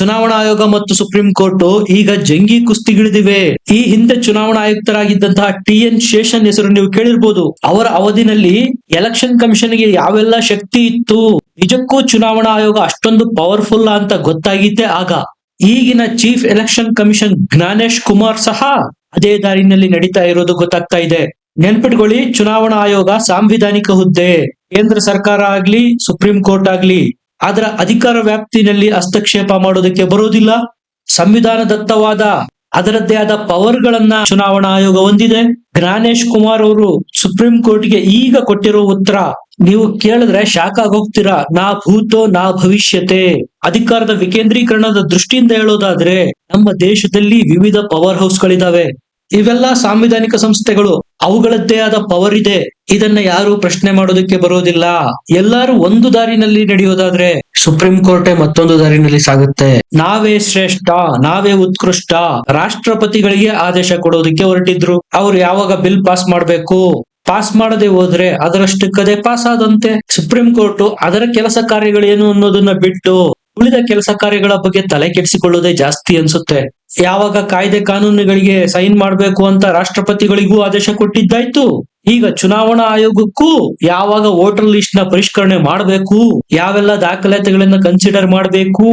ಚುನಾವಣಾ ಆಯೋಗ ಮತ್ತು ಸುಪ್ರೀಂ ಕೋರ್ಟ್ ಈಗ ಜಂಗಿ ಕುಸ್ತಿಗಿಳಿದಿವೆ. ಈ ಹಿಂದೆ ಚುನಾವಣಾ ಆಯುಕ್ತರಾಗಿದ್ದಂತಹ ಟಿ ಎನ್ ಶೇಷನ್ ಹೆಸರು ನೀವು ಕೇಳಿರ್ಬೋದು. ಅವರ ಅವಧಿನಲ್ಲಿ ಎಲೆಕ್ಷನ್ ಕಮಿಷನ್ಗೆ ಯಾವೆಲ್ಲ ಶಕ್ತಿ ಇತ್ತು? ನಿಜಕ್ಕೂ ಚುನಾವಣಾ ಆಯೋಗ ಅಷ್ಟೊಂದು ಪವರ್ಫುಲ್ ಅಂತ ಗೊತ್ತಾಗಿದ್ದೆ ಆಗ. ಈಗಿನ chief election commission Gyanesh Kumar ಸಹ ಅದೇ ದಾರಿನಲ್ಲಿ ನಡೀತಾ ಇರೋದು ಗೊತ್ತಾಗ್ತಾ ಇದೆ. ನೆನ್ಪಿಟ್ಕೊಳ್ಳಿ, ಚುನಾವಣಾ ಆಯೋಗ ಸಾಂವಿಧಾನಿಕ ಹುದ್ದೆ. ಕೇಂದ್ರ ಸರ್ಕಾರ ಆಗ್ಲಿ, ಸುಪ್ರೀಂ ಕೋರ್ಟ್ ಆಗ್ಲಿ ಅದರ ಅಧಿಕಾರ ವ್ಯಾಪ್ತಿನಲ್ಲಿ ಹಸ್ತಕ್ಷೇಪ ಮಾಡೋದಕ್ಕೆ ಬರೋದಿಲ್ಲ. ಸಂವಿಧಾನದತ್ತವಾದ ಅದರದ್ದೇ ಆದ ಪವರ್ ಗಳನ್ನ ಚುನಾವಣಾ ಆಯೋಗ ಹೊಂದಿದೆ. ಜ್ಞಾನೇಶ್ ಕುಮಾರ್ ಅವರು ಸುಪ್ರೀಂ ಕೋರ್ಟ್ಗೆ ಈಗ ಕೊಟ್ಟಿರೋ ಉತ್ತರ, ನೀವು ಕೇಳಿದ್ರೆ ಶಾಕ್ ಆಗೋಗ್ತೀರಾ? ನಾ ಭೂತೋ, ನಾ ಭವಿಷ್ಯತೆ. ಅಧಿಕಾರದ ವಿಕೇಂದ್ರೀಕರಣದ ದೃಷ್ಟಿಯಿಂದ ಹೇಳೋದಾದ್ರೆ, ನಮ್ಮ ದೇಶದಲ್ಲಿ ವಿವಿಧ ಪವರ್ ಹೌಸ್ ಗಳಿದಾವೆ ಇವೆಲ್ಲ ಸಾಂವಿಧಾನಿಕ ಸಂಸ್ಥೆಗಳು. ಅವುಗಳದ್ದೇ ಆದ ಪವರ್ ಇದೆ. ಇದನ್ನ ಯಾರು ಪ್ರಶ್ನೆ ಮಾಡೋದಕ್ಕೆ ಬರೋದಿಲ್ಲ. ಎಲ್ಲರೂ ಒಂದು ದಾರಿನಲ್ಲಿ ನಡೆಯೋದಾದ್ರೆ ಸುಪ್ರೀಂ ಕೋರ್ಟೇ ಮತ್ತೊಂದು ದಾರಿನಲ್ಲಿ ಸಾಗುತ್ತೆ. ನಾವೇ ಶ್ರೇಷ್ಠ, ನಾವೇ ಉತ್ಕೃಷ್ಟ. ರಾಷ್ಟ್ರಪತಿಗಳಿಗೆ ಆದೇಶ ಕೊಡೋದಕ್ಕೆ ಹೊರಟಿದ್ರು. ಅವ್ರು ಯಾವಾಗ ಬಿಲ್ ಪಾಸ್ ಮಾಡ್ಬೇಕು? ಪಾಸ್ ಮಾಡದೆ ಹೋದ್ರೆ ಅದರಷ್ಟಕ್ಕದೇ ಪಾಸ್ ಆದಂತೆ. ಸುಪ್ರೀಂ ಕೋರ್ಟ್ ಅದರ ಕೆಲಸ ಕಾರ್ಯಗಳೇನು ಅನ್ನೋದನ್ನ ಬಿಟ್ಟು ಉಳಿದ ಕೆಲಸ ಕಾರ್ಯಗಳ ಬಗ್ಗೆ ತಲೆ ಕೆಡಿಸಿಕೊಳ್ಳೋದೇ ಜಾಸ್ತಿ ಅನ್ಸುತ್ತೆ. ಯಾವಾಗ ಕಾಯ್ದೆ ಕಾನೂನುಗಳಿಗೆ ಸೈನ್ ಮಾಡಬೇಕು ಅಂತ ರಾಷ್ಟ್ರಪತಿಗಳಿಗೂ ಆದೇಶ ಕೊಟ್ಟಿದ್ದಾಯ್ತು. ಈಗ ಚುನಾವಣಾ ಆಯೋಗಕ್ಕೂ ಯಾವಾಗ ವೋಟರ್ ಲಿಸ್ಟ್ನ ಪರಿಷ್ಕರಣೆ ಮಾಡಬೇಕು, ಯಾವೆಲ್ಲ ದಾಖಲಾತಿಗಳನ್ನ ಕನ್ಸಿಡರ್ ಮಾಡಬೇಕು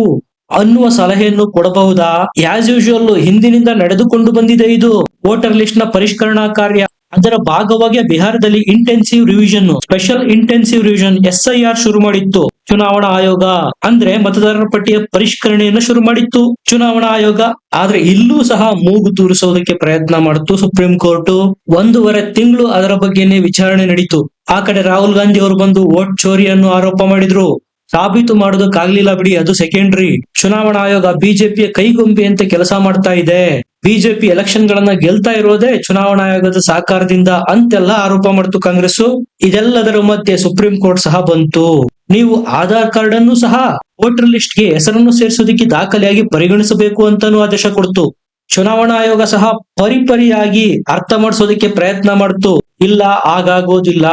ಅನ್ನುವ ಸಲಹೆಯನ್ನು ಕೊಡಬಹುದಾ? ಆಸ್ ಯೂಶುವಲ್ ಹಿಂದಿನಿಂದ ನಡೆದುಕೊಂಡು ಬಂದಿದೆ ಇದು. ವೋಟರ್ ಲಿಸ್ಟ್ನ ಪರಿಷ್ಕರಣಾ ಕಾರ್ಯ. ಅದರ ಭಾಗವಾಗಿ ಬಿಹಾರದಲ್ಲಿ intensive revision special intensive revision S ಶುರು ಮಾಡಿತ್ತು. ಚುನಾವಣಾ ಆಯೋಗ ಅಂದ್ರೆ ಮತದಾರರ ಪಟ್ಟಿಯ ಪರಿಷ್ಕರಣೆಯನ್ನು ಶುರು ಮಾಡಿತ್ತು. ಚುನಾವಣಾ ಆಯೋಗ ಆದ್ರೆ ಇಲ್ಲೂ ಸಹ ಮೂಗು ತೂರಿಸೋದಕ್ಕೆ ಪ್ರಯತ್ನ ಮಾಡಿತು ಸುಪ್ರೀಂ ಕೋರ್ಟ್. ಒಂದೂವರೆ ತಿಂಗಳು ಅದರ ಬಗ್ಗೆನೇ ವಿಚಾರಣೆ ನಡೀತು. ಆ ಕಡೆ ರಾಹುಲ್ ಗಾಂಧಿ ಅವರು ಬಂದು ವೋಟ್ ಚೋರಿಯನ್ನು ಆರೋಪ ಮಾಡಿದ್ರು. ಸಾಬೀತು ಮಾಡೋದಕ್ಕಾಗ್ಲಿಲ್ಲ ಬಿಡಿ, ಅದು ಸೆಕೆಂಡ್ರಿ ಚುನಾವಣಾ ಆಯೋಗ ಬಿಜೆಪಿಯ ಕೈಗೊಂಬೆ ಅಂತ ಕೆಲಸ ಮಾಡ್ತಾ ಇದೆ. ಬಿಜೆಪಿ ಎಲೆಕ್ಷನ್ ಗಳನ್ನ ಗೆಲ್ತಾ ಇರೋದೇ ಚುನಾವಣಾ ಆಯೋಗದ ಸಹಕಾರದಿಂದ ಅಂತೆಲ್ಲ ಆರೋಪ ಮಾಡ್ತು ಕಾಂಗ್ರೆಸ್ ಇದೆಲ್ಲದರ ಮಧ್ಯೆ ಸುಪ್ರೀಂ ಕೋರ್ಟ್ ಸಹ ಬಂತು. ನೀವು ಆಧಾರ್ ಕಾರ್ಡ್ ಅನ್ನು ಸಹ ವೋಟರ್ ಲಿಸ್ಟ್ಗೆ ಹೆಸರನ್ನು ಸೇರಿಸೋದಕ್ಕೆ ದಾಖಲೆಯಾಗಿ ಪರಿಗಣಿಸಬೇಕು ಅಂತಾನೂ ಆದೇಶ ಕೊಡ್ತು. ಚುನಾವಣಾ ಆಯೋಗ ಸಹ ಪರಿಪರಿಯಾಗಿ ಅರ್ಥ ಮಾಡಿಸೋದಕ್ಕೆ ಪ್ರಯತ್ನ ಮಾಡ್ತು. ಇಲ್ಲ ಆಗಾಗೋದಿಲ್ಲ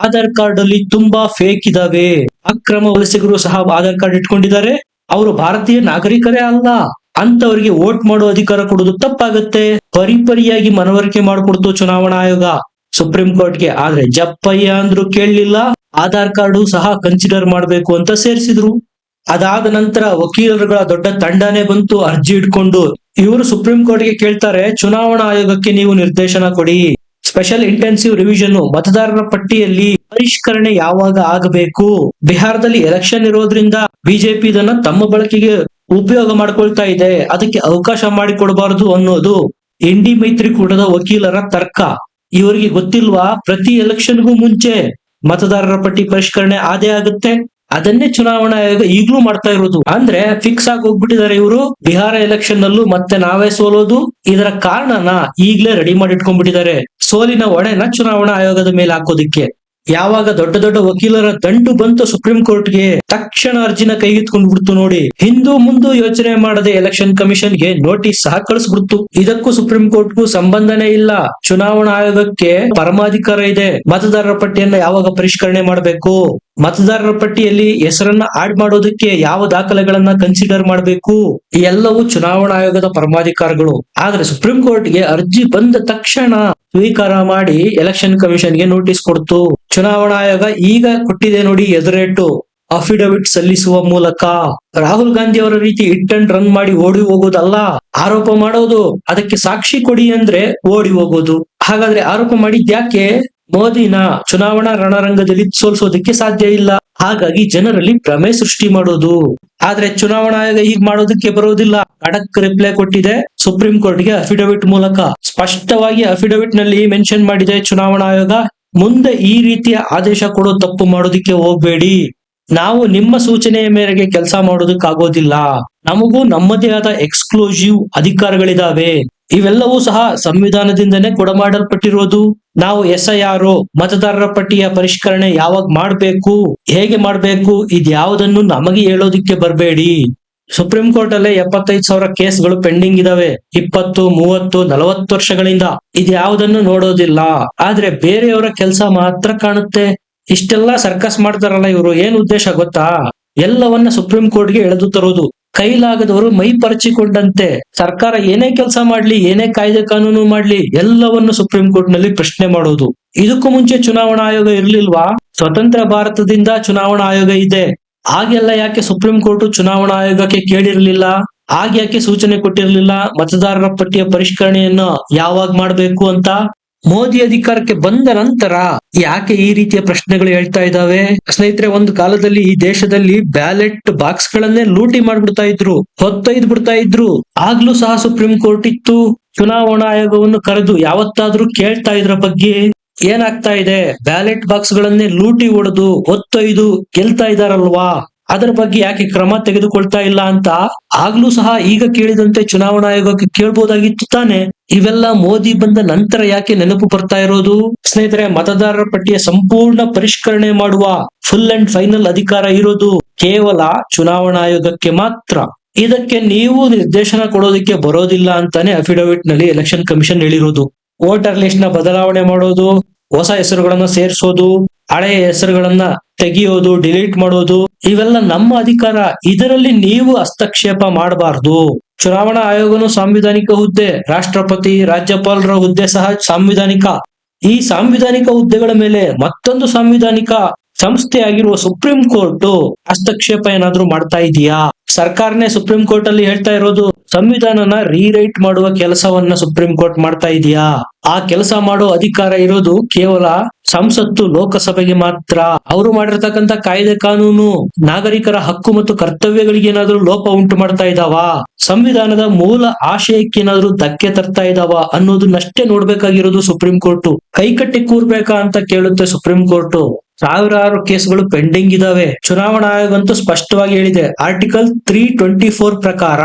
ಆಧಾರ್ ಕಾರ್ಡ್ ಅಲ್ಲಿ ತುಂಬಾ ಫೇಕ್ ಇದಾವೆ. ಅಕ್ರಮ ವಲಸಿಗರು ಸಹ ಆಧಾರ್ ಕಾರ್ಡ್ ಇಟ್ಕೊಂಡಿದ್ದಾರೆ. ಅವರು ಭಾರತೀಯ ನಾಗರಿಕರೇ ಅಲ್ಲ. ಅಂತವರಿಗೆ ವೋಟ್ ಮಾಡೋ ಅಧಿಕಾರ ಕೊಡೋದು ತಪ್ಪಾಗತ್ತೆ. ಪರಿಪರಿಯಾಗಿ ಮನವರಿಕೆ ಮಾಡಿಕೊಡ್ತು ಚುನಾವಣಾ ಆಯೋಗ. ಸುಪ್ರೀಂ ಕೋರ್ಟ್ಗೆ ಆದ್ರೆ ಜಪ್ಪಯ್ಯ ಅಂದ್ರು ಕೇಳಲಿಲ್ಲ, ಆಧಾರ್ ಕಾರ್ಡು ಸಹ ಕನ್ಸಿಡರ್ ಮಾಡಬೇಕು ಅಂತ ಸೇರಿಸಿದ್ರು. ಅದಾದ ನಂತರ ವಕೀಲರುಗಳ ದೊಡ್ಡ ತಂಡನೇ ಬಂತು, ಅರ್ಜಿ ಇಟ್ಕೊಂಡು. ಇವರು ಸುಪ್ರೀಂ ಕೋರ್ಟ್ಗೆ ಕೇಳ್ತಾರೆ, ಚುನಾವಣಾ ಆಯೋಗಕ್ಕೆ ನೀವು ನಿರ್ದೇಶನ ಕೊಡಿ. ಸ್ಪೆಷಲ್ ಇಂಟೆನ್ಸಿವ್ ರಿವಿಷನ್ ಮತದಾರರ ಪಟ್ಟಿಯಲ್ಲಿ ಪರಿಷ್ಕರಣೆ ಯಾವಾಗ ಆಗಬೇಕು? ಬಿಹಾರದಲ್ಲಿ ಎಲೆಕ್ಷನ್ ಇರೋದ್ರಿಂದ ಬಿಜೆಪಿ ಇದನ್ನ ತಮ್ಮ ಬಳಕೆಗೆ ಉಪಯೋಗ ಮಾಡ್ಕೊಳ್ತಾ ಇದೆ. ಅದಕ್ಕೆ ಅವಕಾಶ ಮಾಡಿಕೊಡಬಾರದು ಅನ್ನೋದು ಎನ್ ಡಿ ಮೈತ್ರಿಕೂಟದ ವಕೀಲರ ತರ್ಕ. ಇವರಿಗೆ ಗೊತ್ತಿಲ್ವಾ? ಪ್ರತಿ ಎಲೆಕ್ಷನ್ಗೂ ಮುಂಚೆ ಮತದಾರರ ಪಟ್ಟಿ ಪರಿಷ್ಕರಣೆ ಆದೇ ಆಗುತ್ತೆ. ಅದನ್ನೇ ಚುನಾವಣಾ ಆಯೋಗ ಈಗಲೂ ಮಾಡ್ತಾ ಇರೋದು. ಅಂದ್ರೆ ಫಿಕ್ಸ್ ಆಗಿ ಹೋಗ್ಬಿಟ್ಟಿದ್ದಾರೆ ಇವರು. ಬಿಹಾರ ಎಲೆಕ್ಷನ್ ನಲ್ಲೂ ಮತ್ತೆ ನಾವೇ ಸೋಲೋದು. ಇದರ ಕಾರಣನ ಈಗ್ಲೇ ರೆಡಿ ಮಾಡಿ ಇಟ್ಕೊಂಡ್ಬಿಟ್ಟಿದ್ದಾರೆ ಸೋಲಿನ ಹೊಣೆನ ಚುನಾವಣಾ ಆಯೋಗದ ಮೇಲೆ ಹಾಕೋದಿಕ್ಕೆ. ಯಾವಾಗ ದೊಡ್ಡ ದೊಡ್ಡ ವಕೀಲರ ದಂಡು ಬಂತು ಸುಪ್ರೀಂ ಕೋರ್ಟ್ಗೆ, ತಕ್ಷಣ ಅರ್ಜಿನ ಕೈಗೆತ್ಕೊಂಡ್ ಬಿಡ್ತು ನೋಡಿ. ಹಿಂದೂ ಮುಂದು ಯೋಚನೆ ಮಾಡದೆ ಎಲೆಕ್ಷನ್ ಕಮಿಷನ್ಗೆ ನೋಟಿಸ್ ಸಹ ಕಳಿಸ್ಬಿಡ್ತು. ಇದಕ್ಕೂ ಸುಪ್ರೀಂ ಕೋರ್ಟ್ಗೂ ಸಂಬಂಧನೇ ಇಲ್ಲ. ಚುನಾವಣಾ ಆಯೋಗಕ್ಕೆ ಪರಮಾಧಿಕಾರ ಇದೆ. ಮತದಾರರ ಪಟ್ಟಿಯನ್ನ ಯಾವಾಗ ಪರಿಷ್ಕರಣೆ ಮಾಡಬೇಕು? ಮತದಾರರ ಪಟ್ಟಿಯಲ್ಲಿ ಹೆಸರನ್ನ ಆಡ್ ಮಾಡೋದಕ್ಕೆ ಯಾವ ದಾಖಲೆಗಳನ್ನ ಕನ್ಸಿಡರ್ ಮಾಡಬೇಕು? ಎಲ್ಲವೂ ಚುನಾವಣಾ ಆಯೋಗದ ಪರಮಾಧಿಕಾರಗಳು. ಆದ್ರೆ ಸುಪ್ರೀಂ ಕೋರ್ಟ್ಗೆ ಅರ್ಜಿ ಬಂದ ತಕ್ಷಣ ಸ್ವೀಕಾರ ಮಾಡಿ ಎಲೆಕ್ಷನ್ ಕಮಿಷನ್ಗೆ ನೋಟಿಸ್ ಕೊಡ್ತು. ಚುನಾವಣಾ ಆಯೋಗ ಈಗ ಕೊಟ್ಟಿದೆ ನೋಡಿ ಎದುರೇಟು. ಅಫಿಡವಿಟ್ ಸಲ್ಲಿಸುವ ಮೂಲಕ ರಾಹುಲ್ ಗಾಂಧಿ ಅವರ ರೀತಿ ಹಿಟ್ ಅಂಡ್ ರನ್ ಮಾಡಿ ಓಡಿ ಹೋಗೋದಲ್ಲ. ಆರೋಪ ಮಾಡೋದು. ಅದಕ್ಕೆ ಸಾಕ್ಷಿ ಕೊಡಿ ಅಂದ್ರೆ ಓಡಿ ಹೋಗೋದು. ಹಾಗಾದ್ರೆ ಆರೋಪ ಮಾಡಿದ್ಯಾಕೆ? ಮೋದಿನ ಚುನಾವಣಾ ರಣರಂಗದಲ್ಲಿ ಸೋಲ್ಸೋದಕ್ಕೆ ಸಾಧ್ಯ ಇಲ್ಲ. ಹಾಗಾಗಿ ಜನರಲ್ಲಿ ಭ್ರಮೆ ಸೃಷ್ಟಿ ಮಾಡೋದು. ಆದ್ರೆ ಚುನಾವಣಾ ಆಯೋಗ ಹೀಗ್ ಮಾಡೋದಕ್ಕೆ ಬರೋದಿಲ್ಲ. ಖಡಕ್ ರಿಪ್ಲೈ ಕೊಟ್ಟಿದೆ. ಸುಪ್ರೀಂ ಕೋರ್ಟ್ಗೆ ಅಫಿಡವಿಟ್ ಮೂಲಕ. ಸ್ಪಷ್ಟವಾಗಿ ಅಫಿಡವಿಟ್ನಲ್ಲಿ ಮೆನ್ಷನ್ ಮಾಡಿದೆ ಚುನಾವಣಾ ಆಯೋಗ. ಮುಂದೆ ಈ ರೀತಿಯ ಆದೇಶ ಕೊಡೋ ತಪ್ಪು ಮಾಡೋದಕ್ಕೆ ಹೋಗ್ಬೇಡಿ. ನಾವು ನಿಮ್ಮ ಸೂಚನೆಯ ಮೇರೆಗೆ ಕೆಲಸ ಮಾಡೋದಕ್ಕಾಗೋದಿಲ್ಲ. ನಮಗೂ ನಮ್ಮದೇ ಆದ ಎಕ್ಸ್ಕ್ಲೂಸಿವ್ ಅಧಿಕಾರಗಳಿದಾವೆ. ಇವೆಲ್ಲವೂ ಸಹ ಸಂವಿಧಾನದಿಂದನೇ ಕೊಡಮಾಡಲ್ಪಟ್ಟಿರೋದು. ನಾವು ಎಸ್ ಐ ಆರ್ ಮತದಾರರ ಪಟ್ಟಿಯ ಪರಿಷ್ಕರಣೆ ಯಾವಾಗ ಮಾಡ್ಬೇಕು, ಹೇಗೆ ಮಾಡ್ಬೇಕು, ಇದ್ಯಾವುದನ್ನು ನಮಗೆ ಹೇಳೋದಿಕ್ಕೆ ಬರಬೇಡಿ. ಸುಪ್ರೀಂ ಕೋರ್ಟ್ ಅಲ್ಲೇ ಎಪ್ಪತ್ತೈದು ಸಾವಿರ ಕೇಸ್ಗಳು ಪೆಂಡಿಂಗ್ ಇದಾವೆ. ಇಪ್ಪತ್ತು, ಮೂವತ್ತು, ನಲವತ್ತು ವರ್ಷಗಳಿಂದ. ಇದ್ಯಾವುದನ್ನು ನೋಡೋದಿಲ್ಲ. ಆದ್ರೆ ಬೇರೆಯವರ ಕೆಲಸ ಮಾತ್ರ ಕಾಣುತ್ತೆ. ಇಷ್ಟೆಲ್ಲ ಸರ್ಕಸ್ ಮಾಡ್ತಾರಲ್ಲ ಇವರು, ಏನ್ ಉದ್ದೇಶ ಗೊತ್ತಾ? ಎಲ್ಲವನ್ನ ಸುಪ್ರೀಂ ಕೋರ್ಟ್ಗೆ ಎಳೆದು ತರೋದು. ಕೈಲಾಗದವರು ಮೈ ಪರಚಿಕೊಂಡಂತೆ ಸರ್ಕಾರ ಏನೇ ಕೆಲಸ ಮಾಡ್ಲಿ, ಏನೇ ಕಾಯ್ದೆ ಕಾನೂನು ಮಾಡ್ಲಿ, ಎಲ್ಲವನ್ನು ಸುಪ್ರೀಂ ಕೋರ್ಟ್ನಲ್ಲಿ ಪ್ರಶ್ನೆ ಮಾಡೋದು. ಇದಕ್ಕೂ ಮುಂಚೆ ಚುನಾವಣಾ ಆಯೋಗ ಇರ್ಲಿಲ್ವಾ? ಸ್ವತಂತ್ರ ಭಾರತದಿಂದ ಚುನಾವಣಾ ಆಯೋಗ ಇದೆ. ಆಗೆಲ್ಲ ಯಾಕೆ ಸುಪ್ರೀಂ ಕೋರ್ಟ್ ಚುನಾವಣಾ ಆಯೋಗಕ್ಕೆ ಕೇಳಿರ್ಲಿಲ್ಲ? ಆಗ ಯಾಕೆ ಸೂಚನೆ ಕೊಟ್ಟಿರ್ಲಿಲ್ಲ? ಮತದಾರರ ಪಟ್ಟಿಯ ಪರಿಷ್ಕರಣೆಯನ್ನ ಯಾವಾಗ ಮಾಡ್ಬೇಕು ಅಂತ? ಮೋದಿ ಅಧಿಕಾರಕ್ಕೆ ಬಂದ ನಂತರ ಯಾಕೆ ಈ ರೀತಿಯ ಪ್ರಶ್ನೆಗಳು ಹೇಳ್ತಾ ಇದ್ದಾವೆ? ಸ್ನೇಹಿತರೆ, ಒಂದು ಕಾಲದಲ್ಲಿ ಈ ದೇಶದಲ್ಲಿ ಬ್ಯಾಲೆಟ್ ಬಾಕ್ಸ್ ಗಳನ್ನೇ ಲೂಟಿ ಮಾಡ್ಬಿಡ್ತಾ ಇದ್ರು, ಹೊತ್ತೊಯ್ದು ಬಿಡ್ತಾ ಇದ್ರು. ಆಗ್ಲೂ ಸಹ ಸುಪ್ರೀಂ ಕೋರ್ಟ್ ಇತ್ತು. ಚುನಾವಣಾ ಆಯೋಗವನ್ನು ಕರೆದು ಯಾವತ್ತಾದ್ರೂ ಕೇಳ್ತಾ ಇದ್ರ ಬಗ್ಗೆ ಏನಾಗ್ತಾ ಇದೆ? ಬ್ಯಾಲೆಟ್ ಬಾಕ್ಸ್ ಗಳನ್ನೇ ಲೂಟಿ ಹೊಡೆದು ಹೊತ್ತೊಯ್ದು, ಗೆಲ್ತಾ ಇದಾರಲ್ವಾ? ಅದರ ಬಗ್ಗೆ ಯಾಕೆ ಕ್ರಮ ತೆಗೆದುಕೊಳ್ತಾ ಇಲ್ಲ ಅಂತ ಆಗ್ಲೂ ಸಹ ಈಗ ಕೇಳಿದಂತೆ ಚುನಾವಣಾ ಆಯೋಗಕ್ಕೆ ಕೇಳ್ಬೋದಾಗಿತ್ತು ತಾನೆ. ಇವೆಲ್ಲ ಮೋದಿ ಬಂದ ನಂತರ ಯಾಕೆ ನೆನಪು ಬರ್ತಾ ಇರೋದು? ಸ್ನೇಹಿತರೆ, ಮತದಾರರ ಪಟ್ಟಿಯ ಸಂಪೂರ್ಣ ಪರಿಷ್ಕರಣೆ ಮಾಡುವ ಫುಲ್ ಅಂಡ್ ಫೈನಲ್ ಅಧಿಕಾರ ಇರೋದು ಕೇವಲ ಚುನಾವಣಾ ಆಯೋಗಕ್ಕೆ ಮಾತ್ರ. ಇದಕ್ಕೆ ನೀವು ನಿರ್ದೇಶನ ಕೊಡೋದಕ್ಕೆ ಬರೋದಿಲ್ಲ ಅಂತಾನೆ ಅಫಿಡವಿಟ್ನಲ್ಲಿ ಎಲೆಕ್ಷನ್ ಕಮಿಷನ್ ಹೇಳಿರೋದು. ವೋಟರ್ ಲಿಸ್ಟ್ನ ಬದಲಾವಣೆ ಮಾಡೋದು, ಹೊಸ ಹೆಸರುಗಳನ್ನ ಸೇರಿಸೋದು ಹಳೆಯ ಹೆಸರುಗಳನ್ನ ತೆಗೆಯೋದು ಡಿಲೀಟ್ ಮಾಡೋದು, ಇವೆಲ್ಲ ನಮ್ಮ ಅಧಿಕಾರ. ಇದರಲ್ಲಿ ನೀವು ಹಸ್ತಕ್ಷೇಪ ಮಾಡಬಾರದು. ಚುನಾವಣಾ ಆಯೋಗನು ಸಾಂವಿಧಾನಿಕ ಹುದ್ದೆ, ರಾಷ್ಟ್ರಪತಿ, ರಾಜ್ಯಪಾಲರ ಹುದ್ದೆ ಸಹ ಸಾಂವಿಧಾನಿಕ. ಈ ಸಾಂವಿಧಾನಿಕ ಹುದ್ದೆಗಳ ಮೇಲೆ ಮತ್ತೊಂದು ಸಾಂವಿಧಾನಿಕ ಸಂಸ್ಥೆ ಆಗಿರುವ ಸುಪ್ರೀಂ ಕೋರ್ಟ್ ಹಸ್ತಕ್ಷೇಪ ಏನಾದ್ರೂ ಮಾಡ್ತಾ ಇದೆಯಾ? ಸರ್ಕಾರನೇ ಸುಪ್ರೀಂ ಕೋರ್ಟ್ ಅಲ್ಲಿ ಹೇಳ್ತಾ ಇರೋದು, ಸಂವಿಧಾನನ ರೀರೈಟ್ ಮಾಡುವ ಕೆಲಸವನ್ನ ಸುಪ್ರೀಂ ಕೋರ್ಟ್ ಮಾಡ್ತಾ ಇದೆಯಾ? ಆ ಕೆಲಸ ಮಾಡೋ ಅಧಿಕಾರ ಇರೋದು ಕೇವಲ ಸಂಸತ್ತು ಲೋಕಸಭೆಗೆ ಮಾತ್ರ. ಅವರು ಮಾಡಿರ್ತಕ್ಕಂತ ಕಾಯ್ದೆ ಕಾನೂನು, ನಾಗರಿಕರ ಹಕ್ಕು ಮತ್ತು ಕರ್ತವ್ಯಗಳಿಗೆ ಏನಾದ್ರೂ ಲೋಪ ಉಂಟು ಮಾಡ್ತಾ ಇದಾವ? ಸಂವಿಧಾನದ ಮೂಲ ಆಶಯಕ್ಕೆ ಏನಾದ್ರೂ ಧಕ್ಕೆ ತರ್ತಾ ಇದಾವ ಅನ್ನೋದನ್ನಷ್ಟೇ ನೋಡ್ಬೇಕಾಗಿರೋದು ಸುಪ್ರೀಂ ಕೋರ್ಟ್ ಕೈಕಟ್ಟಿ ಕೂರ್ಬೇಕಾ ಅಂತ ಕೇಳುತ್ತೆ ಸುಪ್ರೀಂ ಕೋರ್ಟ್ ಸಾವಿರಾರು ಕೇಸ್ಗಳು ಪೆಂಡಿಂಗ್ ಇದಾವೆ. ಚುನಾವಣಾ ಆಯೋಗ ಅಂತೂ ಸ್ಪಷ್ಟವಾಗಿ ಹೇಳಿದೆ. ಆರ್ಟಿಕಲ್ ತ್ರೀ ಟ್ವೆಂಟಿ ಫೋರ್ ಪ್ರಕಾರ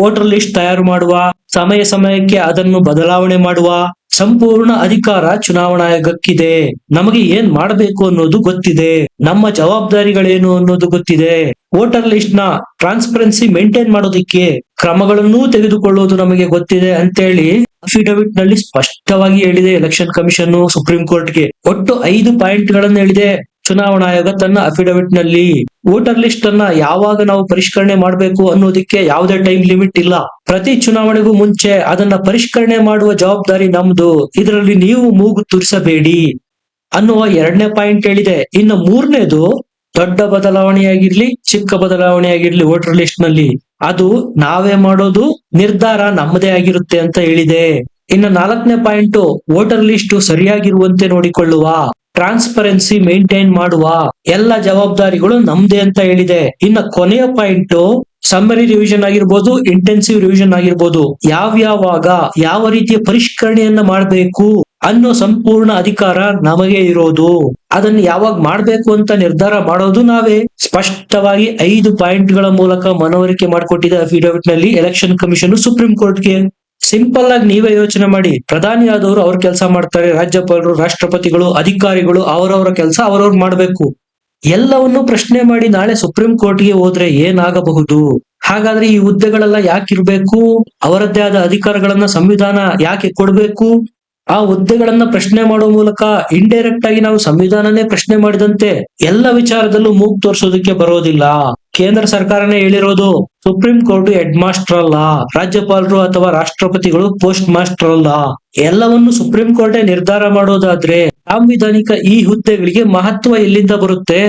ವೋಟರ್ ಲಿಸ್ಟ್ ತಯಾರು ಮಾಡುವ, ಸಮಯ ಸಮಯಕ್ಕೆ ಅದನ್ನು ಬದಲಾವಣೆ ಮಾಡುವ ಸಂಪೂರ್ಣ ಅಧಿಕಾರ ಚುನಾವಣಾ ಆಯೋಗಕ್ಕಿದೆ. ನಮಗೆ ಏನ್ ಮಾಡಬೇಕು ಅನ್ನೋದು ಗೊತ್ತಿದೆ. ನಮ್ಮ ಜವಾಬ್ದಾರಿಗಳೇನು ಅನ್ನೋದು ಗೊತ್ತಿದೆ. ವೋಟರ್ ಲಿಸ್ಟ್ನ ಟ್ರಾನ್ಸ್ಪರೆನ್ಸಿ ಮೇಂಟೈನ್ ಮಾಡೋದಿಕ್ಕೆ ಕ್ರಮಗಳನ್ನೂ ತೆಗೆದುಕೊಳ್ಳೋದು ನಮಗೆ ಗೊತ್ತಿದೆ ಅಂತೇಳಿ ಅಫಿಡವಿಟ್ನಲ್ಲಿ ಸ್ಪಷ್ಟವಾಗಿ ಹೇಳಿದೆ ಎಲೆಕ್ಷನ್ ಕಮಿಷನ್ ಸುಪ್ರೀಂ ಕೋರ್ಟ್ಗೆ ಒಟ್ಟು ಐದು ಪಾಯಿಂಟ್ಗಳನ್ನು ಹೇಳಿದೆ. ಚುನಾವಣಾ ಆಯೋಗ ತನ್ನ ಅಫಿಡವಿಟ್ನಲ್ಲಿ ವೋಟರ್ ಲಿಸ್ಟ್ ಅನ್ನ ಯಾವಾಗ ನಾವು ಪರಿಷ್ಕರಣೆ ಮಾಡಬೇಕು ಅನ್ನೋದಕ್ಕೆ ಯಾವುದೇ ಟೈಮ್ ಲಿಮಿಟ್ ಇಲ್ಲ. ಪ್ರತಿ ಚುನಾವಣೆಗೂ ಮುಂಚೆ ಅದನ್ನ ಪರಿಷ್ಕರಣೆ ಮಾಡುವ ಜವಾಬ್ದಾರಿ ನಮ್ದು. ಇದರಲ್ಲಿ ನೀವು ಮೂಗು ತುರಿಸಬೇಡಿ ಅನ್ನುವ ಎರಡನೇ ಪಾಯಿಂಟ್ ಹೇಳಿದೆ. ಇನ್ನು ಮೂರನೇದು ದೊಡ್ಡ ಬದಲಾವಣೆಯಾಗಿರ್ಲಿ, ಚಿಕ್ಕ ಬದಲಾವಣೆಯಾಗಿರ್ಲಿ ವೋಟರ್ ಲಿಸ್ಟ್ನಲ್ಲಿ ಅದು ನಾವೇ ಮಾಡೋದು, ನಿರ್ಧಾರ ನಮ್ಮದೇ ಆಗಿರುತ್ತೆ ಅಂತ ಹೇಳಿದೆ. ಇನ್ನು ನಾಲ್ಕನೇ ಪಾಯಿಂಟ್, ವೋಟರ್ ಲಿಸ್ಟ್ ಸರಿಯಾಗಿರುವಂತೆ ನೋಡಿಕೊಳ್ಳುವ, ಟ್ರಾನ್ಸ್ಪರೆನ್ಸಿ ಮೇಂಟೈನ್ ಮಾಡುವ ಎಲ್ಲ ಜವಾಬ್ದಾರಿಗಳು ನಮ್ದೇ ಅಂತ ಹೇಳಿದೆ. ಇನ್ನ ಕೊನೆಯ ಪಾಯಿಂಟ್, ಸಮ್ಮರಿ ರಿವಿಷನ್ ಆಗಿರ್ಬೋದು, ಇಂಟೆನ್ಸಿವ್ ರಿವಿಷನ್ ಆಗಿರ್ಬೋದು, ಯಾವ್ಯಾವಾಗ, ಯಾವ ರೀತಿಯ ಪರಿಷ್ಕರಣೆಯನ್ನ ಮಾಡಬೇಕು ಅನ್ನೋ ಸಂಪೂರ್ಣ ಅಧಿಕಾರ ನಮಗೆ ಇರೋದು. ಅದನ್ನ ಯಾವಾಗ ಮಾಡ್ಬೇಕು ಅಂತ ನಿರ್ಧಾರ ಮಾಡೋದು ನಾವೇ. ಸ್ಪಷ್ಟವಾಗಿ ಐದು ಪಾಯಿಂಟ್ಗಳ ಮೂಲಕ ಮನವರಿಕೆ ಮಾಡಿಕೊಟ್ಟಿದೆ ಅಫಿಡವಿಟ್ನಲ್ಲಿ ಎಲೆಕ್ಷನ್ ಕಮಿಷನ್ ಸುಪ್ರೀಂ ಕೋರ್ಟ್ಗೆ ಸಿಂಪಲ್ ಆಗಿ ನೀವೇ ಯೋಚನೆ ಮಾಡಿ. ಪ್ರಧಾನಿ ಆದವರು ಅವ್ರ ಕೆಲಸ ಮಾಡ್ತಾರೆ, ರಾಜ್ಯಪಾಲರು, ರಾಷ್ಟ್ರಪತಿಗಳು, ಅಧಿಕಾರಿಗಳು ಅವರವರ ಕೆಲಸ ಅವರವ್ರು ಮಾಡ್ಬೇಕು. ಎಲ್ಲವನ್ನು ಪ್ರಶ್ನೆ ಮಾಡಿ ನಾಳೆ ಸುಪ್ರೀಂ ಕೋರ್ಟ್ಗೆ ಹೋದ್ರೆ ಏನಾಗಬಹುದು? ಹಾಗಾದ್ರೆ ಈ ಹುದ್ದೆಗಳೆಲ್ಲ ಯಾಕಿರ್ಬೇಕು? ಅವರದ್ದೇ ಆದ ಅಧಿಕಾರಗಳನ್ನ, ಸಂವಿಧಾನ ಯಾಕೆ ಕೊಡ್ಬೇಕು? ಆ ಹುದ್ದೆಗಳನ್ನ ಪ್ರಶ್ನೆ ಮಾಡುವ ಮೂಲಕ ಇಂಡೈರೆಕ್ಟ್ ಆಗಿ ನಾವು ಸಂವಿಧಾನನೇ ಪ್ರಶ್ನೆ ಮಾಡಿದಂತೆ ಎಲ್ಲ ವಿಚಾರದಲ್ಲೂ ಮೂಗ್ ತೋರಿಸೋದಕ್ಕೆ ಬರೋದಿಲ್ಲ. ಕೇಂದ್ರ ಸರ್ಕಾರನೇ ಹೇಳಿರೋದು ಸುಪ್ರೀಂ ಕೋರ್ಟ್ ಹೆಡ್ ಮಾಸ್ಟರ್ ಅಲ್ಲ ರಾಜ್ಯಪಾಲರು ಅಥವಾ ರಾಷ್ಟ್ರಪತಿಗಳು ಪೋಸ್ಟ್ ಮಾಸ್ಟರ್ ಅಲ್ಲ ಎಲ್ಲವನ್ನು ಸುಪ್ರೀಂ ಕೋರ್ಟೇ ನಿರ್ಧಾರ ಮಾಡೋದಾದ್ರೆ ಸಾಂವಿಧಾನಿಕ ಈ ಹುದ್ದೆಗಳಿಗೆ ಮಹತ್ವ ಎಲ್ಲಿಂದ ಬರುತ್ತೆ?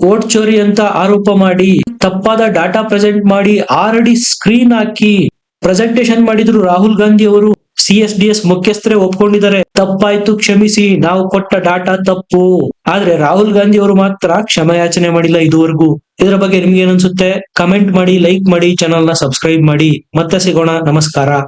ಓಟ್ ಚೋರಿ ಅಂತ ಆರೋಪ ಮಾಡಿ, ತಪ್ಪಾದ ಡಾಟಾ ಪ್ರೆಸೆಂಟ್ ಮಾಡಿ ಆಲ್ರೆಡಿ ಸ್ಕ್ರೀನ್ ಹಾಕಿ ಪ್ರೆಸೆಂಟೇಶನ್ ಮಾಡಿದ್ರು ರಾಹುಲ್ ಗಾಂಧಿ ಅವರು. ಸಿ ಎಸ್ ಡಿ ಎಸ್ ಮುಖ್ಯಸ್ಥರೇ ಒಪ್ಕೊಂಡಿದ್ದಾರೆ. ತಪ್ಪಾಯ್ತು, ಕ್ಷಮಿಸಿ, ನಾವು ಕೊಟ್ಟ ಡಾಟಾ ತಪ್ಪು. ಆದ್ರೆ ರಾಹುಲ್ ಗಾಂಧಿ ಅವರು ಮಾತ್ರ ಕ್ಷಮಯಾಚನೆ ಮಾಡಿಲ್ಲ ಇದುವರೆಗೂ. ಇದರ ಬಗ್ಗೆ ನಿಮ್ಗೆ ಏನನ್ಸುತ್ತೆ ಕಮೆಂಟ್ ಮಾಡಿ, ಲೈಕ್ ಮಾಡಿ ಚಾನಲ್ನ ಸಬ್ಸ್ಕ್ರೈಬ್ ಮಾಡಿ. ಮತ್ತೆ ಸಿಗೋಣ. ನಮಸ್ಕಾರ.